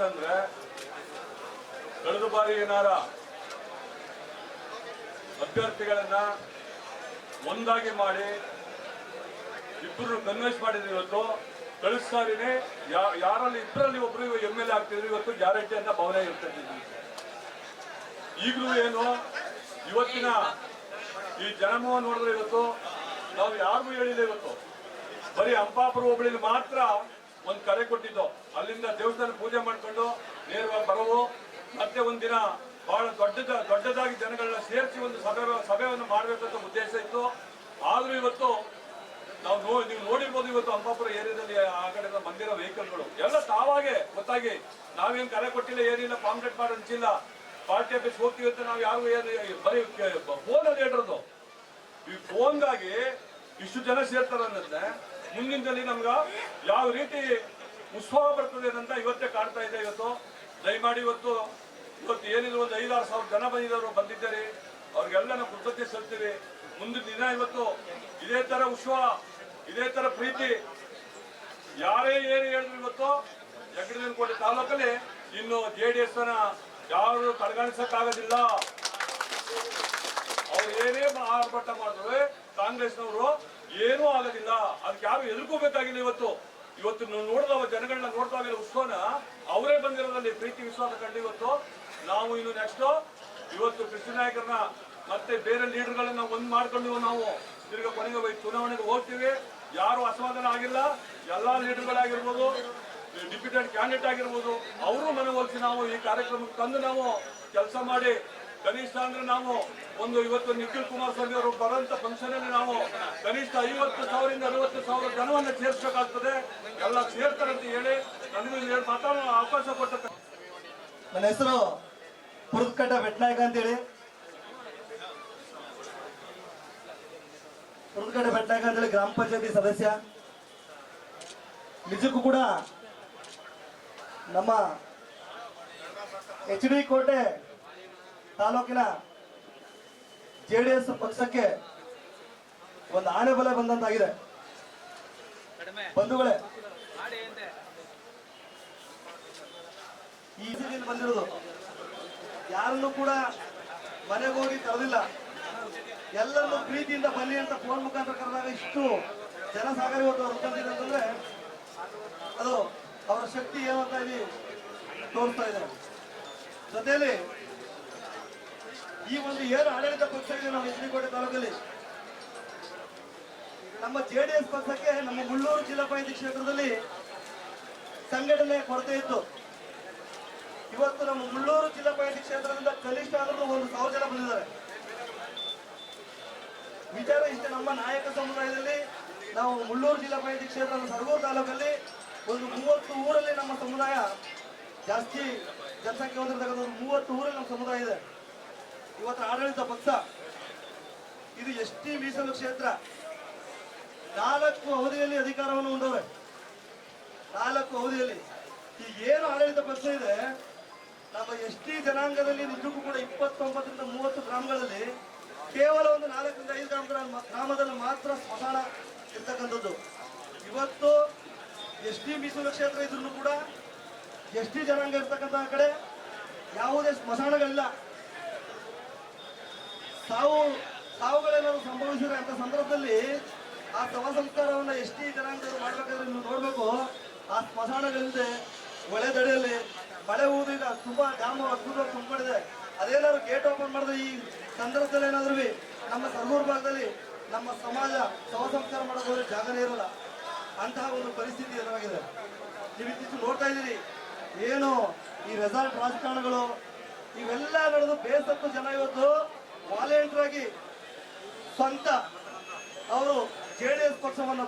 ಅಂದ್ರೆ ಕಳೆದ ಬಾರಿ ಏನಾರ ಅಭ್ಯರ್ಥಿಗಳನ್ನ ಒಂದಾಗಿ ಮಾಡಿ ಇಬ್ಬರು ಕನ್ವಿನ್ಸ್ ಮಾಡಿದ್ರು ಇವತ್ತು ಯಾ- ಯಾರಲ್ಲಿ ಇಬ್ಬರಲ್ಲಿ ಒಬ್ರು ಎಂ ಎಲ್ ಎ ಆಗ್ತಿದ್ರು, ಇವತ್ತು ಗ್ಯಾರಂಟಿ ಅಂತ ಭಾವನೆ ಇರ್ತದೆ ಈಗಲೂ ಏನು, ಇವತ್ತಿನ ಈ ಜನಮೋಹ ನೋಡಿದ್ರೆ ಇವತ್ತು ನಾವು ಯಾರಿಗೂ ಹೇಳಿಲ್ಲ ಇವತ್ತು. ಬರೀ ಅಂಪಾಪುರ ಹೋಬಳಿಲಿ ಮಾತ್ರ ಒಂದು ಕರೆ ಕೊಟ್ಟಿದ್ದು. ಅಲ್ಲಿಂದ ದೇವಸ್ಥಾನ ಪೂಜೆ ಮಾಡ್ಕೊಂಡು ನೇರವಾಗಿ ಬರುವು ಮತ್ತೆ ಒಂದಿನ ಬಹಳ ದೊಡ್ಡದ, ದೊಡ್ಡದಾಗಿ ಜನಗಳನ್ನ ಸೇರಿಸಿ ಒಂದು ಸಭೆ, ಸಭೆಯನ್ನು ಮಾಡಬೇಕಂತ ಉದ್ದೇಶ ಇತ್ತು. ಆದರೂ ಇವತ್ತು ನಾವು ನೋ, ನೀವು ನೋಡಿರ್ಬೋದು ಇವತ್ತು ಹಂಪಾಪುರ ಏರಿಯಾದಲ್ಲಿ ಆ ಕಡೆ ಬಂದಿರೋ ವೆಹಿಕಲ್ಗಳು. ಎಲ್ಲ ತಾವಾಗೆ ಗೊತ್ತಾಗಿ ನಾವೇನು ಕರೆ ಕೊಟ್ಟಿಲ್ಲ, ಏನಿಲ್ಲ, ಪಾಂಪ್ಲೆಟ್ ಮಾಡಿ ಹಂಚಿಲ್ಲ ಪಾರ್ಟಿ ಆಫೀಸ್ ಹೋಗ್ತೀವಿ ಅಂತ ನಾವು ಯಾವ ಏನು ಬರೀ ಫೋನಲ್ಲಿ ಹೇಳಿರೋದು ಈ ಫೋನ್ಗಾಗಿ ಇಷ್ಟು ಜನ ಸೇರ್ತಾರ ಅನ್ನೋದ್ರೆ ಮುಂದಿನ ದಿನ ನಮ್ಗ ಯಾವ ರೀತಿ ಉತ್ಸವ ಬರ್ತದೆ ಅಂತ ಇವತ್ತೇ ಕಾಡ್ತಾ ಇದೆ ಇವತ್ತು. ದಯಮಾಡಿ ಇವತ್ತು ಇವತ್ತು ಏನಿದ್ರು ಒಂದು ಐದಾರು ಸಾವಿರ ಜನ ಬಂದಿದ್ದವರು ಬಂದಿದ್ದಾರೆ. ಅವ್ರಿಗೆಲ್ಲ ನಾವು ಕೃತಜ್ಞತೆ ಸಲ್ತೀವಿ ಮುಂದಿನ ದಿನ ಇವತ್ತು ಇದೇ ತರ ಉತ್ಸವ ಇದೇ ತರ ಪ್ರೀತಿ. ಯಾರೇ ಏನು ಹೇಳಿದ್ರು ಇವತ್ತು ಜಗಡಕೋಟೆ ತಾಲೂಕಲ್ಲಿ ಇನ್ನು ಜೆ ಡಿ ಎಸ್ ಯಾರು ಕಡೆಗಾಣಿಸಕ್ಕಾಗೋದಿಲ್ಲ. ಅವ್ರು ಏನೇ ಆರ್ಭಟ ಮಾಡಿದ್ರು, ಕಾಂಗ್ರೆಸ್ನವರು ಏನೂ ಆಗೋದಿಲ್ಲ. ಅದಕ್ಕೆ ಯಾರು ಎದುರ್ಕೋಬೇಕಾಗಿಲ್ಲ ಇವತ್ತು. ಇವತ್ತು ನೋಡಿದವ ಜನಗಳನ್ನ ನೋಡ್ತಾ ನೋಡ್ತಾವಿಲ್ಲ ಉತ್ಸವನ ಅವರೇ ಬಂದಿರೋದಲ್ಲಿ ಪ್ರೀತಿ ವಿಶ್ವಾಸ ಕಂಡು ಇವತ್ತು. ನಾವು ಇನ್ನು ನೆಕ್ಸ್ಟ್ ಇವತ್ತು ಕೃಷಿ ನಾಯಕರನ್ನ ಮತ್ತೆ ಬೇರೆ ಲೀಡರ್ಗಳನ್ನ ಒಂದ್ ಮಾಡ್ಕೊಂಡು ನಾವು ತಿರ್ಗಾ ಕೊನೆಗೆ ಹೋಗಿ ಚುನಾವಣೆಗೆ ಹೋಗ್ತೀವಿ. ಯಾರು ಅಸಮಾಧಾನ ಆಗಿಲ್ಲ. ಎಲ್ಲಾ ಲೀಡರ್ಗಳಾಗಿರ್ಬೋದು ಡಿಪ್ಯೂಟೆಡ್ ಕ್ಯಾಂಡಿಡೇಟ್ ಆಗಿರ್ಬೋದು, ಅವರು ಮನವೊಲಿಸಿ ನಾವು ಈ ಕಾರ್ಯಕ್ರಮಕ್ಕೆ ತಂದು ನಾವು ಕೆಲಸ ಮಾಡಿ ಕನಿಷ್ಠ ಅಂದ್ರೆ ನಾವು ಒಂದು ಇವತ್ತು ನಿಖಿಲ್ ಕುಮಾರಸ್ವಾಮಿ ಅವರು ಬರುವಂತ ಫಂಕ್ಷನ್ ಅಲ್ಲಿ ನಾವು ಕನಿಷ್ಠ ಐವತ್ತು ಸಾವಿರದಿಂದ ಅರವತ್ತು ಸಾವಿರ ಜನವನ್ನ ಸೇರಿಸಬೇಕಾಗ್ತದೆ. ಎಲ್ಲ ಸೇರ್ತಾರೆ ಅಂತ ಹೇಳಿ ನನಗೂ ಮಾತಾಡೋ ಅವಕಾಶ ಕೊಟ್ಟ ನನ್ನ ಹೆಸರು ಪುರದಕಟ್ಟ ಬೆಟ್ನಾಯಕ ಅಂತೇಳಿ. ಪುರದಕಟ್ಟ ಬೆಟ್ನಾಯಕ ಅಂತೇಳಿ ಗ್ರಾಮ ಪಂಚಾಯತಿ ಸದಸ್ಯ. ನಿಜಕ್ಕೂ ಕೂಡ ನಮ್ಮ ಎಚ್ ಡಿ ಕೋಟೆ ತಾಲೂಕಿನ ಜೆ ಡಿ ಎಸ್ ಪಕ್ಷಕ್ಕೆ ಒಂದು ಆನೆ ಬಲ ಬಂದಂತಾಗಿದೆ. ಬಂಧುಗಳೇ ಈ ಬಂದಿರೋದು ಯಾರನ್ನು ಕೂಡ ಮನೆಗೆ ಹೋಗಿ ಕರೆದಿಲ್ಲ. ಎಲ್ಲರನ್ನು ಪ್ರೀತಿಯಿಂದ ಬನ್ನಿ ಅಂತ ಫೋನ್ ಮುಖಾಂತರ ಕರೆದಾಗ ಇಷ್ಟು ಜನ ಸಾಗರ ಇವತ್ತು ಅವ್ರು ಬಂದಿದೆ ಅಂತಂದ್ರೆ ಅದು ಅವರ ಶಕ್ತಿ ಏನು ಅಂತ ಇಲ್ಲಿ ತೋರಿಸ್ತಾ ಇದೆ ಜೊತೆಯಲ್ಲಿ ಈ ಒಂದು ಏನು ಆಡಳಿತ ಪಕ್ಷ ಇದೆ ನಮ್ಮ ಹೆಸರಿಕೋಟೆ ತಾಲೂಕಲ್ಲಿ? ನಮ್ಮ ಜೆ ಡಿ ಎಸ್ ಪಕ್ಷಕ್ಕೆ ನಮ್ಮ ಮುಳ್ಳೂರು ಜಿಲ್ಲಾ ಪಂಚಾಯತಿ ಕ್ಷೇತ್ರದಲ್ಲಿ ಸಂಘಟನೆ ಕೊರತೆ ಇತ್ತು. ಇವತ್ತು ನಮ್ಮ ಮುಳ್ಳೂರು ಜಿಲ್ಲಾ ಪಂಚಾಯತಿ ಕ್ಷೇತ್ರದಿಂದ ಕನಿಷ್ಠ ಆದರೂ ಒಂದು ಸಾವಿರ ಜನ ಬಂದಿದ್ದಾರೆ. ವಿಚಾರ ಇಷ್ಟೇ, ನಮ್ಮ ನಾಯಕ ಸಮುದಾಯದಲ್ಲಿ ನಾವು ಮುಳ್ಳೂರು ಜಿಲ್ಲಾ ಪಂಚಾಯತಿ ಕ್ಷೇತ್ರದ ಸರಗೂರು ತಾಲೂಕಲ್ಲಿ ಒಂದು ಮೂವತ್ತು ಊರಲ್ಲಿ ನಮ್ಮ ಸಮುದಾಯ ಜಾಸ್ತಿ ಜನಸಂಖ್ಯೆ ಹೊಂದಿರತಕ್ಕಂಥ ಒಂದು ಮೂವತ್ತು ಊರಲ್ಲಿ ನಮ್ಮ ಸಮುದಾಯ ಇದೆ. ಇವತ್ತು ಆಡಳಿತ ಪಕ್ಷ, ಇದು ಎಸ್ ಟಿ ಮೀಸಲು ಕ್ಷೇತ್ರ. ನಾಲ್ಕು ಅವಧಿಯಲ್ಲಿ ಅಧಿಕಾರವನ್ನು ಹೊಂದವ್ರೆ. ನಾಲ್ಕು ಅವಧಿಯಲ್ಲಿ. ಈ ಏನು ಆಡಳಿತ ಪಕ್ಷ ಇದೆ, ನಮ್ಮ ಎಸ್ ಟಿ ಜನಾಂಗದಲ್ಲಿ ನಿಜಕ್ಕೂ ಕೂಡ ಇಪ್ಪತ್ತೊಂಬತ್ತರಿಂದ ಮೂವತ್ತು ಗ್ರಾಮಗಳಲ್ಲಿ ಕೇವಲ ಒಂದು ನಾಲ್ಕರಿಂದ ಐದು ಗ್ರಾಮ ಗ್ರಾಮದಲ್ಲಿ ಮಾತ್ರ ಸ್ಮಶಾನ ಇರ್ತಕ್ಕಂಥದ್ದು. ಇವತ್ತು ಎಸ್ ಟಿ ಮೀಸಲು ಕ್ಷೇತ್ರ ಇದ್ರೂ ಕೂಡ ಎಸ್ ಟಿ ಜನಾಂಗ ಇರ್ತಕ್ಕಂತಹ ಕಡೆ ಯಾವುದೇ ಸ್ಮಶಾನಗಳಿಲ್ಲ. ಸಾವು ಸಾವುಗಳೇನಾದ್ರು ಸಂಭವಿಸಿದ್ರೆ ಅಂತ ಸಂದರ್ಭದಲ್ಲಿ ಆ ಶವ ಸಂಸ್ಕಾರವನ್ನ ಎಷ್ಟಿ ಜನಾಂಗದವರು ಮಾಡ್ಬೇಕಾದ್ರೆ ನೀವು ನೋಡ್ಬೇಕು. ಆ ಸ್ಮಶಾನಗಳಿಂದ ಒಳೆ ದಡೆಯಲ್ಲಿ ಮಳೆ ಊದಿದ ತುಂಬಾ ಗ್ರಾಮ ಅದ್ಭುತವಾಗಿ ತುಂಬಿದೆ ಅದೇನಾದ್ರು ಗೇಟ್ ಓಪನ್ ಮಾಡಿದ್ರೆ ಈ ಸಂದರ್ಭದಲ್ಲಿ ಏನಾದ್ರು ನಮ್ಮ ಸರ್ಗೂರು ಭಾಗದಲ್ಲಿ ನಮ್ಮ ಸಮಾಜ ಶವ ಸಂಸ್ಕಾರ ಮಾಡೋದ್ರೆ ಜಾಗನೇ ಇರಲ್ಲ. ಅಂತಹ ಒಂದು ಪರಿಸ್ಥಿತಿ ಎದುರಾಗಿದೆ. ನೀವು ಇತ್ತೀಚೆಗೆ ನೋಡ್ತಾ ಇದ್ದೀರಿ, ಏನು ಈ ರೆಸಾರ್ಟ್ ರಾಜಕಾರಣಗಳು ಇವೆಲ್ಲ ನಡೆದು ಬೇಸತ್ತು ಜನ ಇವತ್ತು ವಾಲಂಟಿಯರ್ ಸ್ವಂತ ಅವರು ಜೆ ಡಿ ಎಸ್ ಪಕ್ಷವನ್ನು